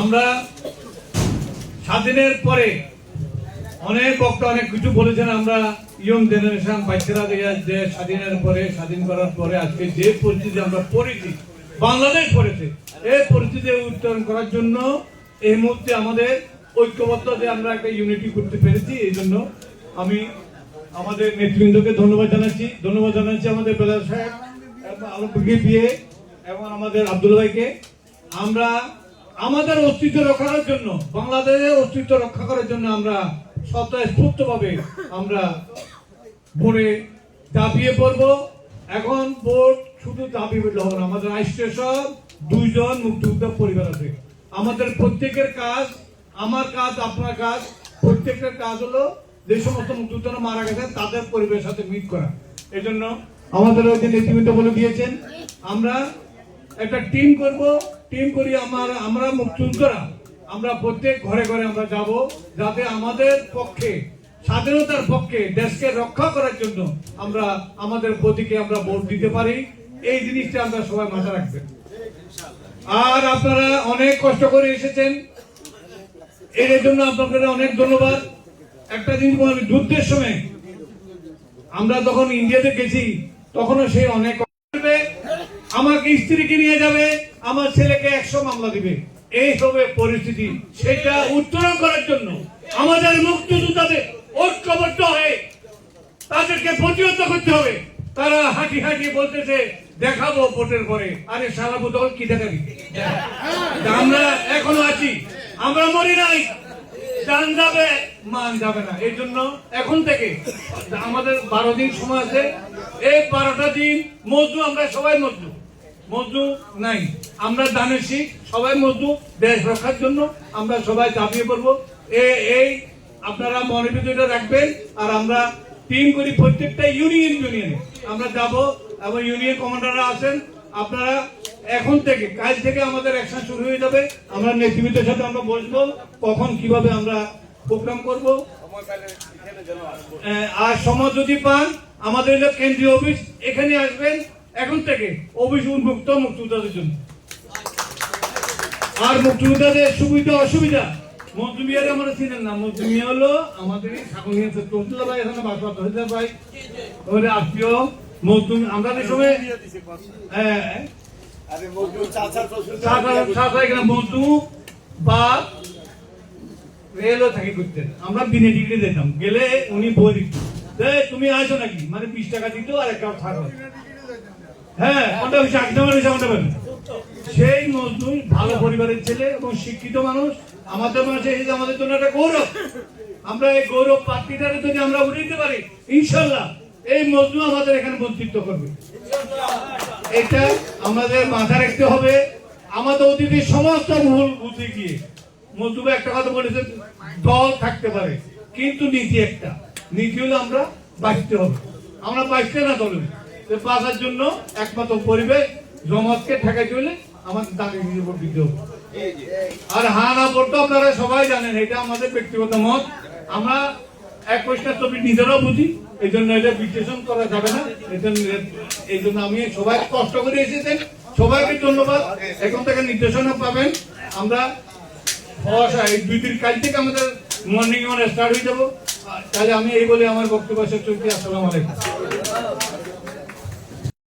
আমরা স্বাধীনের পরে অনেক বক্তা অনেক কিছু বলেছেন, আমরা ইয়ং জেনারেশন বাচ্চারা যে স্বাধীনের পরে, স্বাধীন করার পরে আজকে যে পরিস্থিতি আমরা পড়েছি, বাংলাদেশ পড়েছে, এই পরিস্থিতি উত্তরণ করার জন্য এই মুহূর্তে আমাদের ঐক্যবদ্ধ যে আমরা একটা ইউনিটি করতে পেরেছি, এই জন্য আমি আমাদের নেতৃবৃন্দকে ধন্যবাদ জানাচ্ছি। ধন্যবাদ জানাচ্ছি আমাদের বেলাল সাহেব, এবং আলোককে বিয়ে এবং আমাদের আব্দুল ভাইকে। আমরা আমাদের অস্তিত্ব রক্ষা করার জন্য, বাংলাদেশের অস্তিত্ব রক্ষা করার জন্য আমরা স্বতঃস্ফূর্ত ভাবে আমরা ভোরে দাবিয়ে পড়ব। এখন ভোট শুধু দাবি বললে হবে না, আমাদের আইস্টেশন দুইজন মুক্তিযোদ্ধা পরিবার আছে। আমাদের প্রত্যেকের কাজ, আমার কাজ, আপনার কাজ, প্রত্যেকের কাজ হলো যে সমস্ত মুক্তিযোদ্ধারা মারা গেছেন, তাদের পরিবারের সাথে মিট করা। এই জন্য আমাদের ওই যে নেতৃবৃন্দ বলে দিয়েছেন, আমরা একটা টিম করব টিম করি আমার আমরা মুক্তিযোদ্ধারা আমরা প্রত্যেক ঘরে ঘরে আমরা যাব যাতে আমাদের পক্ষে স্বাধীনতার পক্ষে দেশকে রক্ষা করার জন্য আমরা আমাদের প্রতীকে আমরা ভোট দিতে পারি। এই জিনিসটা আমরা সবাই মাথায় রাখবেন। আর আপনারা অনেক কষ্ট করে এসেছেন। এর জন্য আপনাদের অনেক ধন্যবাদ। একটা জিনিস বলি, যুদ্ধের সময় আমরা তখন ইন্ডিয়াতে গেছি তখনও সে অনেক আমাকে স্ত্রীকে নিয়ে যাবে। আমার ছেলেকে একশো মামলা দিবে। এই হবে পরিস্থিতি, সেটা উত্তরণ করার জন্য আমাদের মুক্তিযোদ্ধাদের ঐক্যবদ্ধ হয়ে তাদেরকে প্রতিহত করতে হবে। তারা হাঁটি হাঁটি বলতেছে, দেখাবো ভোটের পরে। আরে সারা বোতল কি দেখাবি? আমরা এখনও আছি। আমরা মরি নাই। জান যাবে, মান যাবে না। এই জন্য এখন থেকে আমাদের বারো দিন সময় আছে। এই বারোটা দিন মজদু আমরা সবাই মজদু মজদু নাই। আমরা দানের শিখ সবাই মজদু দেশ রক্ষার জন্য আমরা সবাই দাবিয়ে পড়ব এই আপনারা মনে ভিতরে রাখবেন আর আমরা টিম করি প্রত্যেকটা ইউনিয়ন ইউনিয়নে আমরা যাব এবং ইউনিয়ন কমান্ডাররা আছেন। আপনারা এখন থেকে, কাল থেকে আমাদের অ্যাকশন শুরু হয়ে যাবে। আমরা নেতৃবৃন্দের সাথে আমরা বসবো। কখন, কীভাবে আমরা প্রোগ্রাম করব। আর সময় যদি পান, আমাদের কেন্দ্রীয় অফিস এখানে আসবেন এখন থেকে অফিস উন্মুক্ত মুক্তিযোদ্ধাদের জন্য। আর মুক্তিযোদ্ধাদের সুবিধা, অসুবিধা? আমরা চিনেন না। হলো আমাদের সাকনিয়া ভাই, এখানে ভাই। আত্মীয় আমরা হ্যাঁ। আমরা বিনে ডিগ্রি দিতাম গেলে উনি বই দিত। তুমি আসো নাকি? মানে বিশ টাকা দিত আর একটা থাকো হ্যাঁ ওটা সেই মজদুর ভালো পরিবারের ছেলে এবং শিক্ষিত মানুষ, আমাদের মাঝে এই আমাদের জন্য একটা গৌরব। আমরা এই গৌরব পার্টিটারে যদি আমরা উঠাইতে পারি, ইনশাল্লাহ এই আমাদের এখানে মন্ত্রিত্ব করবে। এটা আমাদের মাথা রাখতে হবে। আমাদের অতীতের সমস্ত ভুল বুঝে গিয়ে মজদুর একটা কথা বলেছে দল থাকতে পারে, কিন্তু নীতি একটা। নীতি হলো আমরা বাঁচতে হবে। আমরা বাঁচতে না দলে। তো বাঁচার জন্য একমাত্র পরিবেশ জমাতকে ঠেকাই চলে আমাদের দাঁড়িয়ে উপর হবে। আর হা না বলতে আপনারা সবাই জানেন, এটা আমাদের ব্যক্তিগত মত। আমরা এক পরিষ্কার ছবি নিজেরাও বুঝি, এই জন্য এটা বিশ্লেষণ করা যাবে না। এই জন্য আমি সবাই কষ্ট করে এসেছেন। সবাইকে ধন্যবাদ। এখন থেকে নির্দেশনা পাবেন। আমরা দুই দিন কাল থেকে আমাদের মর্নিং মানে স্টার্ট হয়ে যাব। তাহলে আমি এই বলে আমার বক্তব্য শেষ করছি। আসসালামু আলাইকুম।